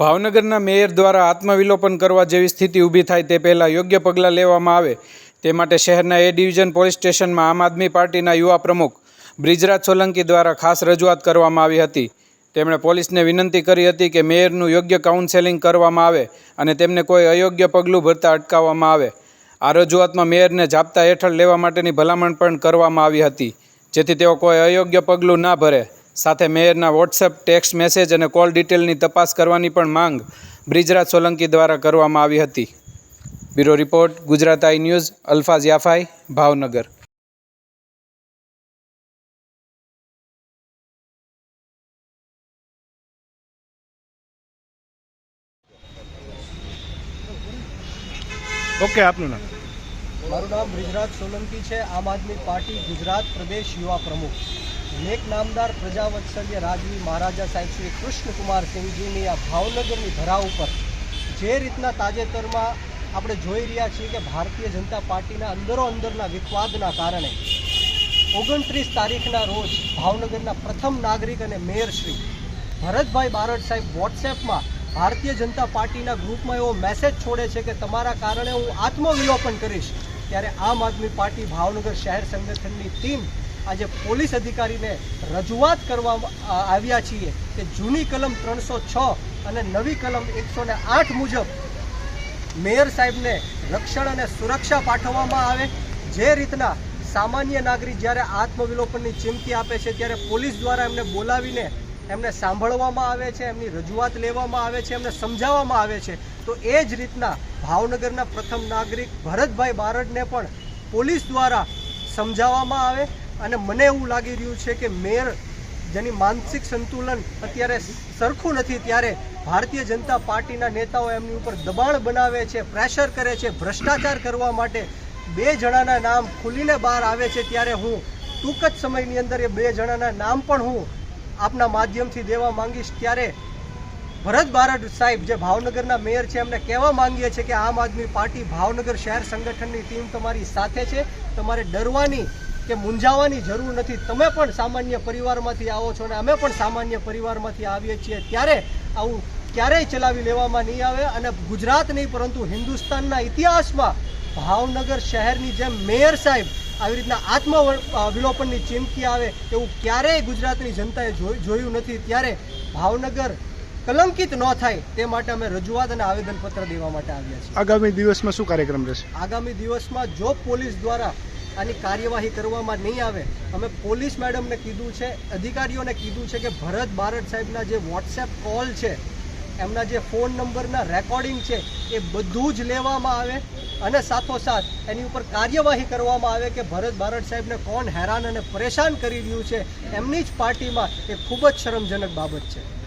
ભાવનગરના મેયર દ્વારા આત્મવિલોપન કરવા જેવી સ્થિતિ ઊભી થાય તે પહેલાં યોગ્ય પગલાં લેવામાં આવે. તે માટે શહેરના એ ડિવિઝન પોલીસ સ્ટેશનમાં આમ આદમી પાર્ટીના યુવા પ્રમુખ બ્રિજરાજ સોલંકી દ્વારા ખાસ રજૂઆત કરવામાં આવી હતી. તેમણે પોલીસને વિનંતી કરી હતી કે મેયરનું યોગ્ય કાઉન્સેલિંગ કરવામાં આવે અને તેમને કોઈ અયોગ્ય પગલું ભરતા અટકાવવામાં આવે. આ રજૂઆતમાં મેયરને જાપ્તા હેઠળ લેવા માટેની ભલામણ પણ કરવામાં આવી હતી, જેથી તેઓ કોઈ અયોગ્ય પગલું ના ભરે. સાથે મેયરના વોટ્સએપ ટેક્સ્ટ મેસેજ અને કોલ ડિટેલની તપાસ કરવાની પણ માંગ બ્રિજરાજ સોલંકી દ્વારા કરવામાં આવી હતી. Bureau report Gujarat I news Alfaz Yafai Bhavnagar. Okay આપનું નામ? મારું નામ બ્રિજરાજ સોલંકી છે. આમ આદમી પાર્ટી ગુજરાત પ્રદેશ યુવા પ્રમુખ. નેક નામદાર પ્રજાવત્સલ્ય રાજવી મહારાજા સાહેબ શ્રી કૃષ્ણકુમાર સિંહજીની આ ભાવનગરની ધરા ઉપર જે રીતના તાજેતરમાં આપણે જોઈ રહ્યા છીએ કે ભારતીય જનતા પાર્ટીના અંદરો અંદરના વિખવાદના કારણે ઓગણત્રીસ તારીખના રોજ ભાવનગરના પ્રથમ નાગરિક અને મેયર શ્રી ભરતભાઈ બારડ સાહેબ વોટ્સએપમાં ભારતીય જનતા પાર્ટીના ગ્રુપમાં એવો મેસેજ છોડે છે કે તમારા કારણે હું આત્મવિલોપન કરીશ. ત્યારે આમ આદમી પાર્ટી ભાવનગર શહેર સંગઠનની ટીમ આજે પોલીસ અધિકારીને રજૂઆત કરવા આવ્યા છીએ કે જૂની કલમ ત્રણસો છ અને નવી કલમ એકસો ને આઠ મુજબ મેયર સાહેબને રક્ષણ અને સુરક્ષા પાઠવવામાં આવે. જે રીતના સામાન્ય નાગરિક જ્યારે આત્મવિલોપનની ચીમકી આપે છે, ત્યારે પોલીસ દ્વારા એમને બોલાવીને એમને સાંભળવામાં આવે છે, એમની રજૂઆત લેવામાં આવે છે, એમને સમજાવવામાં આવે છે. તો એ જ રીતના ભાવનગરના પ્રથમ નાગરિક ભરતભાઈ બારડને પણ પોલીસ દ્વારા સમજાવવામાં આવે. અને મને એવું લાગી રહ્યું છે કે મેયર જેની માનસિક સંતુલન અત્યારે સરખું નથી, ત્યારે ભારતીય જનતા પાર્ટીના નેતાઓ એમની ઉપર દબાણ બનાવે છે, પ્રેશર કરે છે, ભ્રષ્ટાચાર કરવા માટે બે જણાના નામ ખુલીને બહાર આવે છે. ત્યારે હું ટૂંક જ સમયની અંદર એ બે જણાના નામ પણ હું આપના માધ્યમથી દેવા માંગીશ. ત્યારે ભરત બારડ સાહેબ જે ભાવનગરના મેયર છે, એમને કહેવા માંગીએ છીએ કે આમ આદમી પાર્ટી ભાવનગર શહેર સંગઠનની ટીમ તમારી સાથે છે. તમારે ડરવાની કે મૂંઝાવાની જરૂર નથી. તમે પણ સામાન્ય પરિવારમાંથી આવો છો અને અમે પણ સામાન્ય પરિવારમાંથી આવીએ છીએ. ત્યારે આવું ક્યારેય ચલાવી લેવામાં નહીં આવે અને ગુજરાત નહીં પરંતુ હિન્દુસ્તાનના ઇતિહાસમાં ભાવનગર શહેરની જેમ મેયર સાહેબ આવી રીતના આત્મ વિલોપનની ચીમકી આવે એવું ક્યારેય ગુજરાતની જનતાએ જોયું નથી. ત્યારે ભાવનગર કલંકિત ન થાય તે માટે અમે રજૂઆત અને આવેદનપત્ર દેવા માટે આવ્યા છીએ. આગામી દિવસમાં શું કાર્યક્રમ રહેશે? આગામી દિવસમાં જો પોલીસ દ્વારા આની કાર્યવાહી કરવામાં નહીં આવે. અમે પોલીસ મેડમને કીધું છે, અધિકારીઓને કીધું છે કે ભરત બારડ સાહેબના જે વોટ્સએપ કોલ છે, એમના જે ફોન નંબરના રેકોર્ડિંગ છે, એ બધું જ લેવામાં આવે અને સાથોસાથ એની ઉપર કાર્યવાહી કરવામાં આવે કે ભરત બારડ સાહેબને કોણ હેરાન અને પરેશાન કરી રહ્યું છે, એમની જ પાર્ટીમાં એ ખૂબ જ શરમજનક બાબત છે.